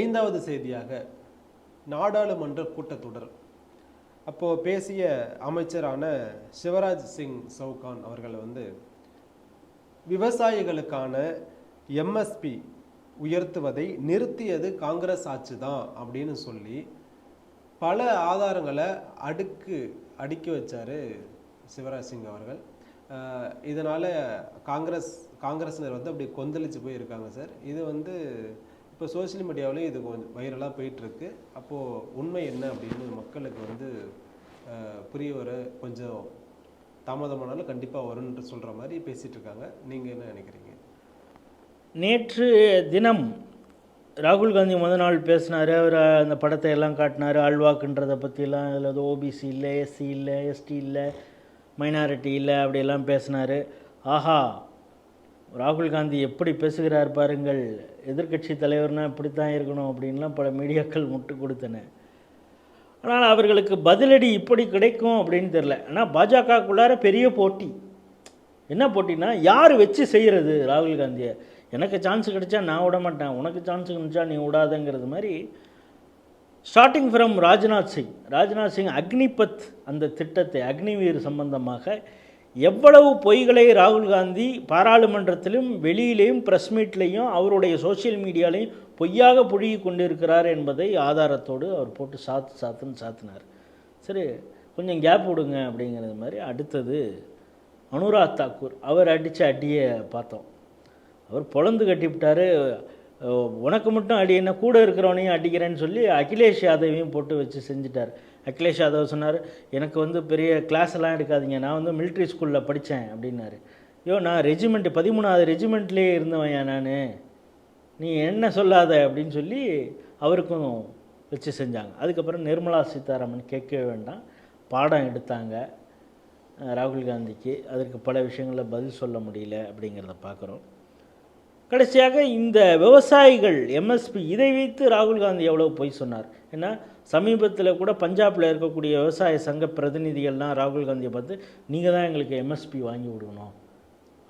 ஐந்தாவது செய்தியாக நாடாளுமன்ற கூட்டத்தொடர். அப்போது பேசிய அமைச்சரான சிவராஜ் சிங் சவுகான் அவர்கள் வந்து விவசாயிகளுக்கான எம்எஸ்பி உயர்த்துவதை நிறுத்தியது காங்கிரஸ் ஆட்சி தான் அப்படின்னு சொல்லி பல ஆதாரங்களை அடுக்கு அடுக்கி வச்சாரு சிவராஜ் சிங் அவர்கள். இதனால் காங்கிரஸ் காங்கிரஸினர் வந்து அப்படி கொந்தளிச்சு போயிருக்காங்க சார். இது வந்து இப்போ சோஷியல் மீடியாவிலேயும் இது கொஞ்சம் வைரலாக போயிட்டுருக்கு. அப்போது உண்மை என்ன அப்படின்னு மக்களுக்கு வந்து புரிய வர கொஞ்சம் தாமதமானாலும் கண்டிப்பாக வரும்னு சொல்கிற மாதிரி பேசிகிட்டு இருக்காங்க. நீங்கள் என்ன நினைக்கிறீங்க? நேற்று தினம் ராகுல் காந்தி முத நாள் பேசினார். அவர் அந்த படத்தை எல்லாம் காட்டினார். ஆழ்வாக்குன்றதை பற்றிலாம் அதில் அது ஓபிசி இல்லை எஸ்சி இல்லை எஸ்டி இல்லை மைனாரிட்டி இல்லை அப்படியெல்லாம் பேசினார். ஆஹா ராகுல் காந்தி எப்படி பேசுகிறார் பாருங்கள் எதிர்க்கட்சி தலைவர்னால் இப்படித்தான் இருக்கணும் அப்படின்லாம் பல மீடியாக்கள் முட்டு கொடுத்தன. ஆனால் அவர்களுக்கு பதிலடி இப்படி கிடைக்கும் அப்படின்னு தெரில ஆனால் பாஜகக்குள்ளார பெரிய போட்டி. என்ன போட்டினா யார் வச்சு செய்கிறது ராகுல் காந்தியை? எனக்கு சான்ஸ் கிடைச்சா நான் விட மாட்டேன். உனக்கு சான்ஸ் கிடைச்சா நீ விடாதங்கிறது மாதிரி ஸ்டார்டிங் ஃப்ரம் ராஜ்நாத் சிங். ராஜ்நாத் சிங் அக்னிபத் அந்த திட்டத்தை அக்னிவீர் சம்பந்தமாக எவ்வளவு பொய்களை ராகுல் காந்தி பாராளுமன்றத்திலும் வெளியிலேயும் ப்ரெஸ் மீட்லேயும் அவருடைய சோஷியல் மீடியாலையும் பொய்யாக புழுகி கொண்டிருக்கிறார் என்பதை ஆதாரத்தோடு அவர் போட்டு சாத்து சாத்துன்னு சாத்தினார். சரி கொஞ்சம் கேப் விடுங்க அப்படிங்கிறது மாதிரி. அடுத்தது அனுராக் தாக்கூர். அவர் அடித்த அடியை பார்த்தோம். அவர் பொழந்து கட்டிவிட்டார். உனக்கு மட்டும் அடி என்ன கூட இருக்கிறவனையும் அடிக்கிறேன்னு சொல்லி அகிலேஷ் யாதவையும் போட்டு வச்சு செஞ்சுட்டார். அகிலேஷ் யாதவ் சொன்னார் எனக்கு வந்து பெரிய கிளாஸ் எல்லாம் எடுக்காதீங்க. நான் வந்து மிலிட்ரி ஸ்கூலில் படித்தேன் அப்படின்னாரு. ஐயோ நான் ரெஜிமெண்ட் பதிமூணாவது ரெஜிமெண்ட்லேயே இருந்தவன் நான். நீ என்ன சொல்லாத? அப்படின்னு சொல்லி அவருக்கும் வச்சு செஞ்சாங்க. அதுக்கப்புறம் நிர்மலா சீதாராமன் கேட்கவே வேண்டாம். பாடம் எடுத்தாங்க ராகுல் காந்திக்கு. அதற்கு பல விஷயங்களில் பதில் சொல்ல முடியல அப்படிங்கிறத பார்க்குறோம். கடைசியாக இந்த விவசாயிகள் எம்எஸ்பி இதை வைத்து ராகுல் காந்தி எவ்வளோ பொய் சொன்னார்? ஏன்னா சமீபத்தில் கூட பஞ்சாபில் இருக்கக்கூடிய விவசாய சங்க பிரதிநிதிகள்லாம் ராகுல் காந்தியை பார்த்து நீங்கள் தான் எங்களுக்கு எம்எஸ்பி வாங்கி விடணும்.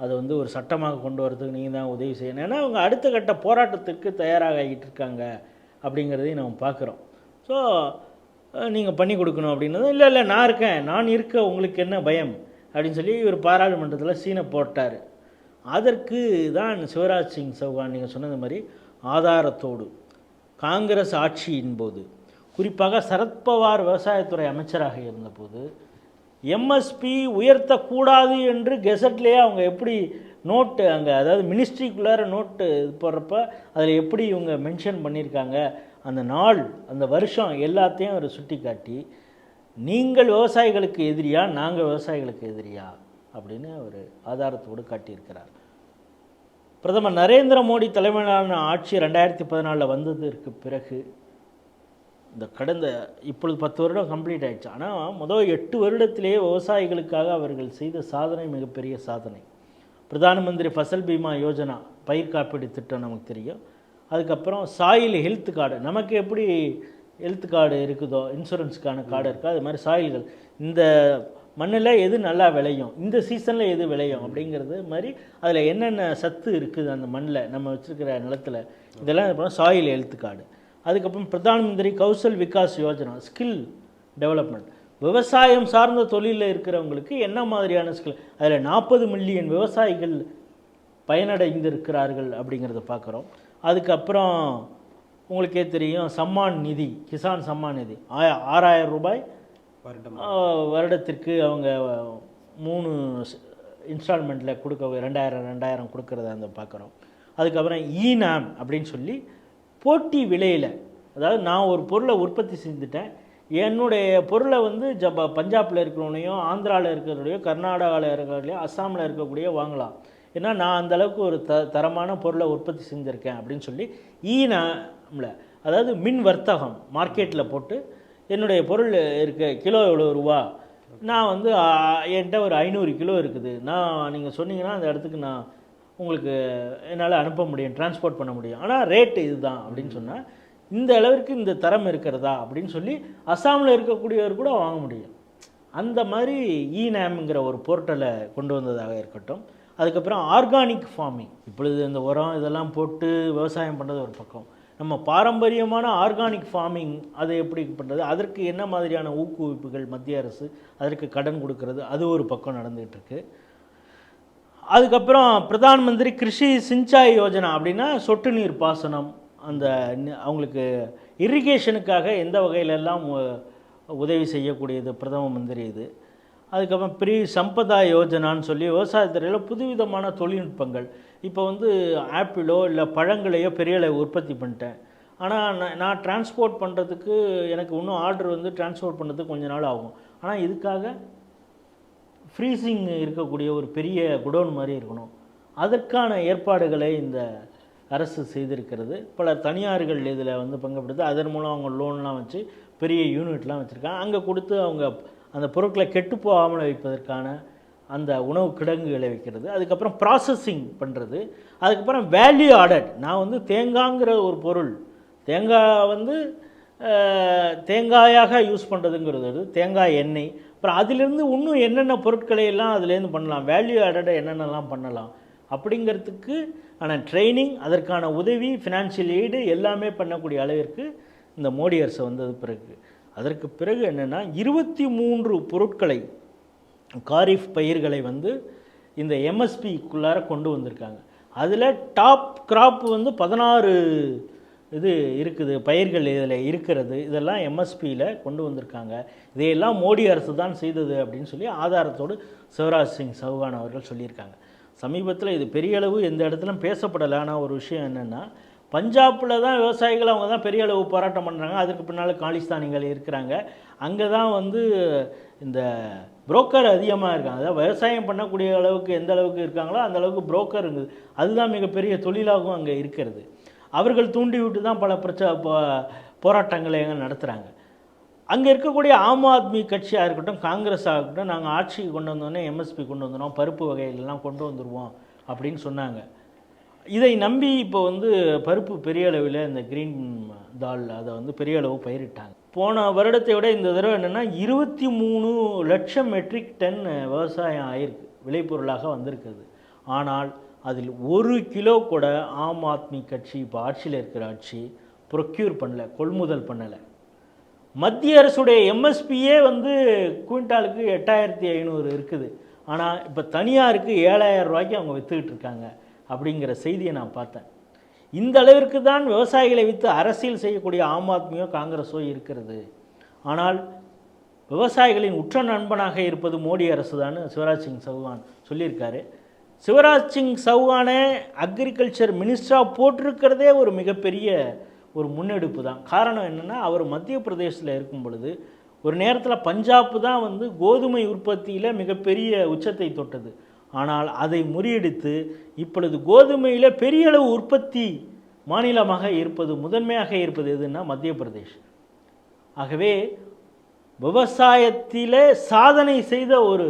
அதை வந்து ஒரு சட்டமாக கொண்டு வரதுக்கு நீங்கள் தான் உதவி செய்யணும். ஏன்னா அவங்க அடுத்த கட்ட போராட்டத்துக்கு தயாராக ஆகிட்டு இருக்காங்க அப்படிங்கிறதையும் நம்ம பார்க்குறோம். ஸோ நீங்கள் பண்ணி கொடுக்கணும் அப்படின்னது இல்லை இல்லை நான் இருக்கேன். நான் இருக்க உங்களுக்கு என்ன பயம்? அப்படின்னு சொல்லி இவர் பாராளுமன்றத்தில் சீனை போட்டார். அதற்கு தான் சிவராஜ் சிங் சௌகான் நீங்கள் சொன்னது மாதிரி ஆதாரத்தோடு காங்கிரஸ் ஆட்சியின் போது குறிப்பாக சரத்பவார் விவசாயத்துறை அமைச்சராக இருந்தபோது எம்எஸ்பி உயர்த்தக்கூடாது என்று கெசட்லேயே அவங்க எப்படி நோட்டு அங்கே அதாவது மினிஸ்ட்ரிக்குள்ளார நோட்டு இது போடுறப்ப அதில் எப்படி இவங்க மென்ஷன் பண்ணியிருக்காங்க அந்த நாள் அந்த வருஷம் எல்லாத்தையும் அவர் சுட்டி காட்டி நீங்கள் விவசாயிகளுக்கு எதிரியா நாங்கள் விவசாயிகளுக்கு எதிரியா? அப்படின்னு அவர் ஆதாரத்தோடு காட்டியிருக்கிறார். பிரதமர் நரேந்திர மோடி தலைமையிலான ஆட்சி ரெண்டாயிரத்தி பதினாலில் வந்ததற்கு பிறகு இந்த கடந்த இப்பொழுது பத்து வருடம் கம்ப்ளீட் ஆயிடுச்சு. ஆனால் முதல் எட்டு வருடத்திலேயே விவசாயிகளுக்காக அவர்கள் செய்த சாதனை மிகப்பெரிய சாதனை. பிரதான மந்திரி ஃபசல் பீமா யோஜனா பயிர் காப்பீடு திட்டம் நமக்கு தெரியும். அதுக்கப்புறம் சாயில் ஹெல்த் கார்டு. நமக்கு எப்படி ஹெல்த் கார்டு இருக்குதோ இன்சூரன்ஸுக்கான கார்டு இருக்கோ அது மாதிரி சாயில்கள். இந்த மண்ணில் எது நல்லா விளையும் இந்த சீசனில் எது விளையும் அப்படிங்கிறது மாதிரி அதில் என்னென்ன சத்து இருக்குது அந்த மண்ணில் நம்ம வச்சுருக்கிற நிலத்தில் இதெல்லாம் சாயில் ஹெல்த் கார்டு. அதுக்கப்புறம் பிரதான் மந்திரி கௌசல் விகாஸ் யோஜனா ஸ்கில் டெவலப்மெண்ட் விவசாயம் சார்ந்த தொழிலில் இருக்கிறவங்களுக்கு என்ன மாதிரியான ஸ்கில் அதில் நாற்பது மில்லியன் விவசாயிகள் பயனடைந்திருக்கிறார்கள் அப்படிங்கிறத பார்க்குறோம். அதுக்கப்புறம் உங்களுக்கே தெரியும் சம்மான் நிதி கிசான் சம்மான் நிதி. ஆய ஆறாயிரம் ரூபாய் வருடம்? வருடத்திற்கு அவங்க மூணு இன்ஸ்டால்மெண்ட்டில் கொடுக்க ரெண்டாயிரம் ரெண்டாயிரம் கொடுக்கறத அந்த பார்க்குறோம். அதுக்கப்புறம் ஈனாம் அப்படின்னு சொல்லி போட்டி விலையில் அதாவது நான் ஒரு பொருளை உற்பத்தி செஞ்சுட்டேன். என்னுடைய பொருளை வந்து ஜப்ப பஞ்சாபில் இருக்கிறவனையும் ஆந்திராவில் இருக்கிறவனையோ கர்நாடகாவில் இருக்கிறவரையோ அஸ்ஸாமில் இருக்கக்கூடிய வாங்கலாம். ஏன்னா நான் அந்தளவுக்கு ஒரு த தரமான பொருளை உற்பத்தி செஞ்சுருக்கேன் அப்படின்னு சொல்லி ஈனாம்ல அதாவது மின் வர்த்தகம் மார்க்கெட்டில் போட்டு என்னுடைய பொருள் இருக்க கிலோ எவ்வளோ ரூபா? நான் வந்து என்கிட்ட ஒரு ஐநூறு கிலோ இருக்குது. நான் நீங்கள் சொன்னீங்கன்னா அந்த இடத்துக்கு நான் உங்களுக்கு என்னால் அனுப்ப முடியும் டிரான்ஸ்போர்ட் பண்ண முடியும். ஆனால் ரேட்டு இதுதான் அப்படின்னு சொன்னால் இந்த அளவிற்கு இந்த தரம் இருக்கிறதா அப்படின்னு சொல்லி அஸ்ஸாமில் இருக்கக்கூடியவர் கூட வாங்க முடியும். அந்த மாதிரி ஈநாம்ங்கிற ஒரு போர்ட்டலை கொண்டு வந்ததாக இருக்கட்டும். அதுக்கப்புறம் ஆர்கானிக் ஃபார்மிங் இப்பொழுது இந்த உரம் இதெல்லாம் போட்டு விவசாயம் பண்ணுறது ஒரு பக்கம். நம்ம பாரம்பரியமான ஆர்கானிக் ஃபார்மிங் அதை எப்படி பண்ணுறது அதற்கு என்ன மாதிரியான ஊக்குவிப்புகள் மத்திய அரசு அதற்கு கடன் கொடுக்கறது? அது ஒரு பக்கம் நடந்துகிட்டு இருக்கு. அதுக்கப்புறம் பிரதான் மந்திரி கிருஷி சிஞ்சாய் யோஜனா அப்படின்னா சொட்டு நீர் பாசனம். அந்த அவங்களுக்கு இரிகேஷனுக்காக எந்த வகையிலெல்லாம் உதவி செய்யக்கூடியது பிரதம மந்திரி இது. அதுக்கப்புறம் பிரி சம்பதா யோஜனான்னு சொல்லி விவசாயத்துறையில் புதுவிதமான தொழில்நுட்பங்கள். இப்போ வந்து ஆப்பிளோ இல்லை பழங்களையோ பெரிய அளவு உற்பத்தி பண்ணிட்டேன். ஆனால் நான் நான் டிரான்ஸ்போர்ட் பண்ணுறதுக்கு எனக்கு இன்னும் ஆர்டர் வந்து டிரான்ஸ்போர்ட் பண்ணுறதுக்கு கொஞ்ச நாள் ஆகும். ஆனால் இதுக்காக ஃப்ரீசிங் இருக்கக்கூடிய ஒரு பெரிய குடோன் மாதிரி இருக்கணும். அதற்கான ஏற்பாடுகளை இந்த அரசு செய்திருக்கிறது. பல தனியார்கள் இதில் வந்து பங்கெடுத்து அதன் மூலம் அவங்க லோன்லாம் வச்சு பெரிய யூனிட்லாம் வச்சுருக்காங்க. அங்கே கொடுத்து அவங்க அந்த பொருட்களை கெட்டு போகாமல் வைப்பதற்கான அந்த உணவு கிடங்குகளை வைக்கிறது. அதுக்கப்புறம் ப்ராசஸிங் பண்ணுறது அதுக்கப்புறம் வேல்யூ ஆடட் நான் வந்து தேங்காங்கிற ஒரு பொருள். தேங்காய் வந்து தேங்காயாக யூஸ் பண்ணுறதுங்கிறது வந்து தேங்காய் எண்ணெய். அப்புறம் அதிலிருந்து இன்னும் என்னென்ன பொருட்களை எல்லாம் அதுலேருந்து பண்ணலாம்? வேல்யூ ஆடடை என்னென்னலாம் பண்ணலாம்? அப்படிங்கிறதுக்கு ஆன ட்ரைனிங் அதற்கான உதவி ஃபினான்ஷியல் எய்டு எல்லாமே பண்ணக்கூடிய அளவிற்கு இந்த மோடி அரசு வந்தது பிறகு. அதற்கு பிறகு என்னென்னா இருபத்தி மூன்று பொருட்களை காரிஃப் பயிர்களை வந்து இந்த எம்எஸ்பிக்குள்ளார கொண்டு வந்திருக்காங்க. அதில் டாப் கிராப் வந்து பதினாறு இது இருக்குது பயிர்கள் இதில் இருக்கிறது இதெல்லாம் எம்எஸ்பியில் கொண்டு வந்திருக்காங்க. இதையெல்லாம் மோடி அரசு தான் செய்தது அப்படின்னு சொல்லி ஆதாரத்தோடு சிவராஜ் சிங் சௌகான் அவர்கள் சொல்லியிருக்காங்க. சமீபத்தில் இது பெரிய அளவு எந்த இடத்துலையும் பேசப்படலை. ஆனால் ஒரு விஷயம் என்னென்னா பஞ்சாபில் தான் விவசாயிகள் அவங்க தான் பெரிய அளவு போராட்டம் பண்ணுறாங்க அதுக்கு பின்னால் காலிஸ்தானிகள் இருக்கிறாங்க. அங்கே தான் வந்து இந்த புரோக்கர் அதிகமாக இருக்காங்க. அதாவது விவசாயம் பண்ணக்கூடிய அளவுக்கு எந்த அளவுக்கு இருக்காங்களோ அந்த அளவுக்கு புரோக்கர் இருக்குது. அதுதான் மிகப்பெரிய தொழிலாகவும் அங்கே இருக்கிறது. அவர்கள் தூண்டிவிட்டு தான் பல பிரச்ச போராட்டங்களை எங்கே நடத்துகிறாங்க அங்கே இருக்கக்கூடிய ஆம் ஆத்மி கட்சியாக இருக்கட்டும் காங்கிரஸாக இருக்கட்டும் நாங்கள் ஆட்சிக்கு கொண்டு வந்தோடனே எம்எஸ்பி கொண்டு வந்துடுவோம் பருப்பு வகைகளெல்லாம் கொண்டு வந்துடுவோம் அப்படின்னு சொன்னாங்க. இதை நம்பி இப்போ வந்து பருப்பு பெரிய அளவில் இந்த கிரீன் தால் அதை வந்து பெரிய அளவு பயிரிட்டாங்க. போன வருடத்தை விட இந்த தடவை என்னென்னா இருபத்தி மூணு லட்சம் மெட்ரிக் டன் விவசாயம் ஆயிருக்கு விளைபொருளாக வந்திருக்குது ஆனால் அதில் ஒரு கிலோ கூட ஆம் ஆத்மி கட்சி இப்போ ஆட்சியில் இருக்கிற ஆட்சி ப்ரொக்யூர் பண்ணலை கொள்முதல் பண்ணலை. மத்திய அரசுடைய எம்எஸ்பியே வந்து குவிண்டாலுக்கு எட்டாயிரத்தி ஐநூறு இருக்குது. ஆனால் இப்போ தனியாருக்கு ஏழாயிரம் ரூபாய்க்கு அவங்க விற்றுக்கிட்டு இருக்காங்க அப்படிங்கிற செய்தியை நான் பார்த்தேன். இந்த அளவிற்கு தான் விவசாயிகளை விற்று அரசியல் செய்யக்கூடிய ஆம் ஆத்மியோ காங்கிரஸோ இருக்கிறது. ஆனால் விவசாயிகளின் உற்ற நண்பனாக இருப்பது மோடி அரசு தான் சிவராஜ் சிங் சௌகான் சொல்லியிருக்காரு. சிவராஜ் சிங் சௌகானை அக்ரிகல்ச்சர் மினிஸ்டராக போட்டிருக்கிறதே ஒரு மிகப்பெரிய ஒரு முன்னெடுப்பு தான். காரணம் என்னென்னா அவர் மத்திய பிரதேசத்தில் இருக்கும் பொழுது ஒரு நேரத்தில் பஞ்சாப் தான் வந்து கோதுமை உற்பத்தியில் மிகப்பெரிய உச்சத்தை தொட்டது. ஆனால் அதை முறியடித்து இப்பொழுது கோதுமையில் பெரிய அளவு உற்பத்தி மாநிலமாக இருப்பது முதன்மையாக இருப்பது எதுன்னா மத்திய பிரதேஷ். ஆகவே விவசாயத்தில் சாதனை செய்த ஒரு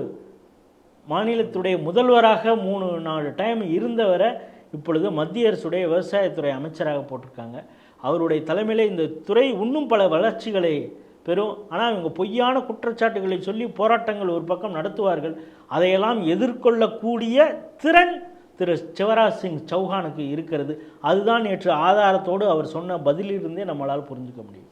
மாநிலத்துடைய முதல்வராக மூணு நாலு டைம் இருந்தவரை இப்பொழுது மத்திய அரசுடைய விவசாயத்துறை அமைச்சராக போட்டிருக்காங்க. அவருடைய தலைமையில் இந்த துறை இன்னும் பல வளர்ச்சிகளை பெறும். ஆனால் இவங்க பொய்யான குற்றச்சாட்டுகளை சொல்லி போராட்டங்கள் ஒரு பக்கம் நடத்துவார்கள். அதையெல்லாம் எதிர்கொள்ளக்கூடிய திறன் திரு சிவராஜ் சிங் சௌஹானுக்கு இருக்கிறது. அதுதான் நேற்று ஆதாரத்தோடு அவர் சொன்ன பதிலிருந்தே நம்மளால் புரிஞ்சுக்க முடியும்.